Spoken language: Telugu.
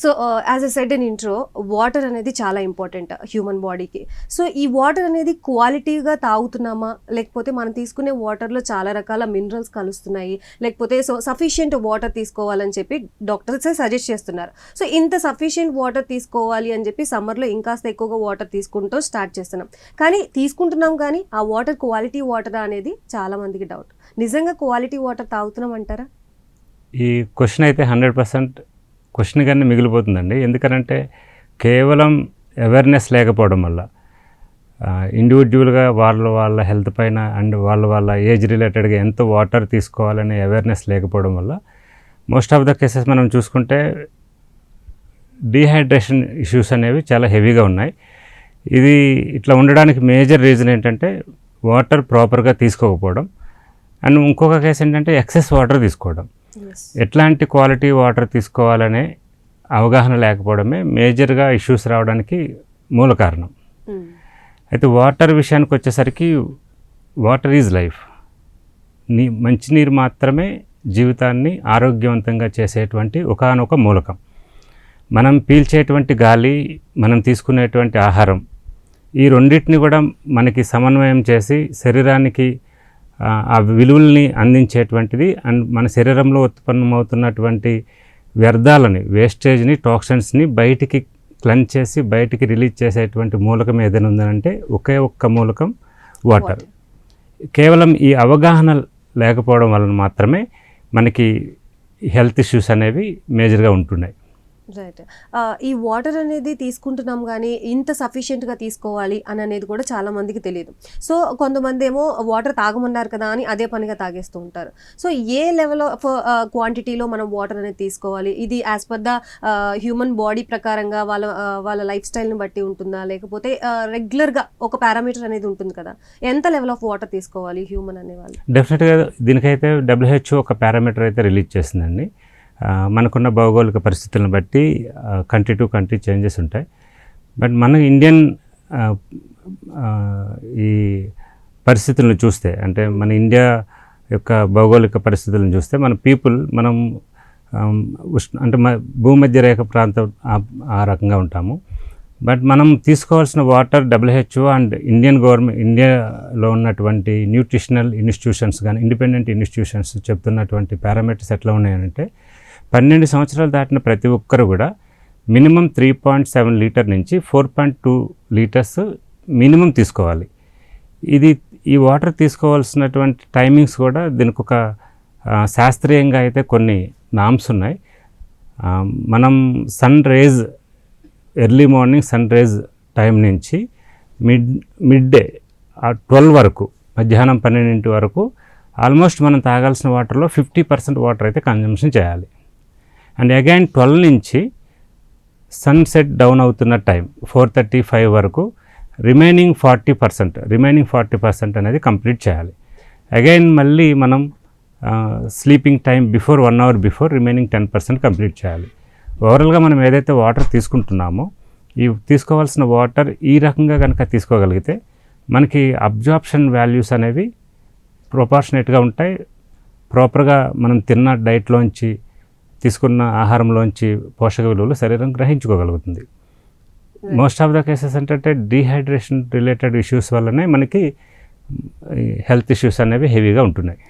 So as I said in intro water అనేది చాలా ఇంపార్టెంట్ హ్యూమన్ బాడీకి సో ఈ వాటర్ అనేది క్వాలిటీగా తాగుతున్నామా? లేకపోతే మనం తీసుకునే వాటర్లో చాలా రకాల మినరల్స్ కలుస్తున్నాయి. లేకపోతే సో సఫిషియెంట్ వాటర్ తీసుకోవాలని చెప్పి డాక్టర్స్ సజెస్ట్ చేస్తున్నారు. సో ఇంత సఫిషియెంట్ వాటర్ తీసుకోవాలి అని చెప్పి సమ్మర్లో ఇంకాస్త ఎక్కువగా వాటర్ తీసుకుంటూ స్టార్ట్ చేస్తున్నాం. కానీ తీసుకుంటున్నాం కానీ ఆ వాటర్ క్వాలిటీ వాటర్ అనేది చాలా మందికి డౌట్ నిజంగా క్వాలిటీ వాటర్ తాగుతున్నాం అంటారా? ఈ క్వశ్చన్ అయితే హండ్రెడ్ పర్సెంట్ క్వశ్చన్ కానీ మిగిలిపోతుందండి. ఎందుకనంటే కేవలం అవేర్నెస్ లేకపోవడం వల్ల ఇండివిజువల్గా వాళ్ళ వాళ్ళ హెల్త్ పైన అండ్ వాళ్ళ వాళ్ళ ఏజ్ రిలేటెడ్గా ఎంత వాటర్ తీసుకోవాలనే అవేర్నెస్ లేకపోవడం వల్ల మోస్ట్ ఆఫ్ ద కేసెస్ మనం చూసుకుంటే డీహైడ్రేషన్ ఇష్యూస్ అనేవి చాలా హెవీగా ఉన్నాయి. ఇది ఇట్లా ఉండడానికి మేజర్ రీజన్ ఏంటంటే వాటర్ ప్రాపర్గా తీసుకోకపోవడం. అండ్ ఇంకొక కేసు ఏంటంటే ఎక్సెస్ వాటర్ తీసుకోవడం. ఎట్లాంటి క్వాలిటీ వాటర్ తీసుకోవాలనే అవగాహన లేకపోవడమే మేజర్గా ఇష్యూస్ రావడానికి మూల కారణం. Mm. అయితే వాటర్ విషయానికి వచ్చేసరికి వాటర్ ఈజ్ లైఫ్. నీ మంచినీరు మాత్రమే జీవితాన్ని ఆరోగ్యవంతంగా చేసేటువంటి ఒకానొక మూలకం. మనం పీల్చేటువంటి గాలి మనం తీసుకునేటువంటి ఆహారం ఈ రెండింటిని కూడా మనకి సమన్వయం చేసి శరీరానికి ఆ, విలువల్ని అందించేటువంటిది అండ్ మన శరీరంలో ఉత్పన్నమవుతున్నటువంటి వ్యర్థాలని వేస్టేజ్ని టాక్సిన్స్ని బయటికి క్లెన్స్ చేసి బయటికి రిలీజ్ చేసేటువంటి మూలకం ఏదైనా ఉందనంటే ఒకే ఒక్క మూలకం వాటర్. కేవలం ఈ అవగాహన లేకపోవడం వలన మాత్రమే మనకి హెల్త్ ఇష్యూస్ అనేవి మేజర్గా ఉంటున్నాయి. రైట్ ఈ వాటర్ అనేది తీసుకుంటున్నాం కానీ ఇంత సఫిషియెంట్గా తీసుకోవాలి అని అనేది కూడా చాలా మందికి తెలియదు. సో కొంతమంది ఏమో వాటర్ తాగమన్నారు కదా అని అదే పనిగా తాగేస్తూ ఉంటారు. సో ఏ లెవెల్ ఆఫ్ క్వాంటిటీలో మనం వాటర్ అనేది తీసుకోవాలి? ఇది as per the human body ప్రకారంగా వాళ్ళ వాళ్ళ లైఫ్ స్టైల్ని బట్టి ఉంటుందా? లేకపోతే రెగ్యులర్గా ఒక పారామీటర్ అనేది ఉంటుంది కదా? ఎంత లెవెల్ ఆఫ్ వాటర్ తీసుకోవాలి హ్యూమన్ అనేవాళ్ళు? డెఫినెట్గా దీనికైతే డబ్ల్యూహెచ్ఓ ఒక పారామీటర్ అయితే రిలీజ్ చేసిందండి. మనకున్న భౌగోళిక పరిస్థితులను బట్టి కంట్రీ టు కంట్రీ చేంజెస్ ఉంటాయి. బట్ మన ఇండియన్ ఈ పరిస్థితులను చూస్తే అంటే మన ఇండియా యొక్క భౌగోళిక పరిస్థితులను చూస్తే మన పీపుల్ మనం ఉష్ణ అంటే భూమధ్య రేఖ ప్రాంతం ఆ- ఆ రకంగా ఉంటాము. బట్ మనం తీసుకోవాల్సిన water WHO and Indian government ఇండియాలో ఉన్నటువంటి న్యూట్రిషనల్ ఇన్స్టిట్యూషన్స్ కానీ ఇండిపెండెంట్ ఇన్స్టిట్యూషన్స్ చెప్తున్నటువంటి పారామీటర్స్ ఎట్లా ఉన్నాయంటే పన్నెండు సంవత్సరాలు దాటిన ప్రతి ఒక్కరు కూడా minimum three point seven litre నుంచి four point two litres minimum తీసుకోవాలి. ఇది ఈ వాటర్ తీసుకోవాల్సినటువంటి టైమింగ్స్ కూడా దీనికి ఒక శాస్త్రీయంగా అయితే కొన్ని నామ్స్ ఉన్నాయి. మనం sun rays early morning sun rays time నుంచి మిడ్ మిడ్ డే ట్వెల్వ్ వరకు మధ్యాహ్నం పన్నెండింటి వరకు ఆల్మోస్ట్ మనం తాగాల్సిన వాటర్లో ఫిఫ్టీ పర్సెంట్ వాటర్ అయితే కన్జంప్షన్ చేయాలి. అండ్ అగైన్ ట్వెల్వ్ నుంచి సన్సెట్ డౌన్ అవుతున్న టైం ఫోర్ థర్టీ ఫైవ్ వరకు remaining forty percent remaining forty percent అనేది కంప్లీట్ చేయాలి. అగైన్ మళ్ళీ మనం sleeping time before one hour before remaining ten percent complete చేయాలి. ఓవరాల్గా మనం ఏదైతే వాటర్ తీసుకుంటున్నామో ఈ తీసుకోవాల్సిన వాటర్ ఈ రకంగా కనుక తీసుకోగలిగితే మనకి అబ్జార్ప్షన్ వాల్యూస్ అనేవి ప్రొపార్షనేట్గా ఉంటాయి. ప్రాపర్గా మనం తిన్న డైట్లోంచి తీసుకున్న ఆహారంలోంచి పోషక విలువలు శరీరం గ్రహించుకోగలుగుతుంది. మోస్ట్ ఆఫ్ ద కేసెస్ ఏంటంటే డీహైడ్రేషన్ రిలేటెడ్ ఇష్యూస్ వల్లనే మనకి హెల్త్ ఇష్యూస్ అనేవి హెవీగా ఉంటున్నాయి.